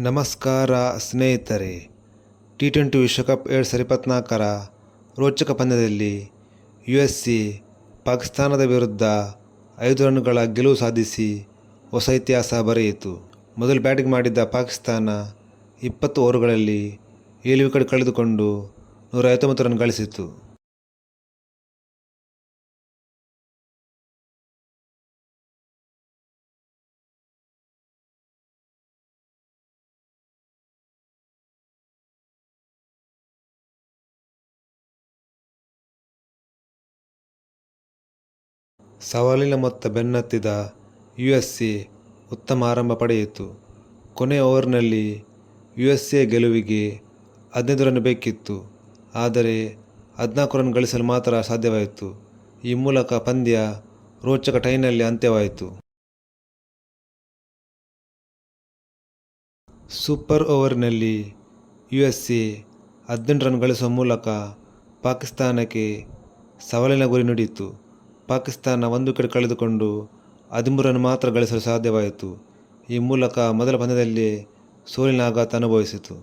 ನಮಸ್ಕಾರ ಸ್ನೇಹಿತರೆ T twenty ವಿಶ್ವಕಪ್ ಎರಡು ಸಾವಿರದ ಇಪ್ಪತ್ತ್ನಾಲ್ಕರ ರೋಚಕ ಪಂದ್ಯದಲ್ಲಿ ಯು ಎಸ್ ಸಿ ಪಾಕಿಸ್ತಾನದ ವಿರುದ್ಧ ಐದು ರನ್ಗಳ ಗೆಲುವು ಸಾಧಿಸಿ ಹೊಸ ಇತಿಹಾಸ ಬರೆಯಿತು. ಮೊದಲು ಬ್ಯಾಟಿಂಗ್ ಮಾಡಿದ್ದ ಪಾಕಿಸ್ತಾನ ಇಪ್ಪತ್ತು ಓವರ್ಗಳಲ್ಲಿ ಏಳು ವಿಕೆಟ್ ಕಳೆದುಕೊಂಡು ನೂರ ಐವತ್ತೊಂಬತ್ತು ರನ್ ಗಳಿಸಿತು ಸವಾಲಿನ ಮೊತ್ತ ಬೆನ್ನತ್ತಿದ ಯು ಎಸ್ ಸಿ ಉತ್ತಮ ಆರಂಭ ಪಡೆಯಿತು. ಕೊನೆ ಓವರ್ನಲ್ಲಿ ಯು ಎಸ್ ಎ ಗೆಲುವಿಗೆ ಹದಿನೈದು ರನ್ ಬೇಕಿತ್ತು. ಆದರೆ ಹದಿನಾಲ್ಕು ರನ್ ಗಳಿಸಲು ಮಾತ್ರ ಸಾಧ್ಯವಾಯಿತು. ಈ ಮೂಲಕ ಪಂದ್ಯ ರೋಚಕ ಟೈನಲ್ಲಿ ಅಂತ್ಯವಾಯಿತು. ಸೂಪರ್ ಓವರ್ನಲ್ಲಿ ಯು ಎಸ್ ಸಿ ಹದಿನೆಂಟು ರನ್ ಗಳಿಸುವ ಮೂಲಕ ಪಾಕಿಸ್ತಾನಕ್ಕೆ ಸವಾಲಿನ ಗುರಿ ನೀಡಿತು. ಪಾಕಿಸ್ತಾನ ಒಂದು ವಿಕೆಟ್ ಕಳೆದುಕೊಂಡು ಹದಿಮೂರನ್ನು ರನ್ ಮಾತ್ರ ಗಳಿಸಲು ಸಾಧ್ಯವಾಯಿತು. ಈ ಮೂಲಕ ಮೊದಲ ಪಂದ್ಯದಲ್ಲೇ ಸೋಲಿನ ಆಘಾತ ಅನುಭವಿಸಿತು.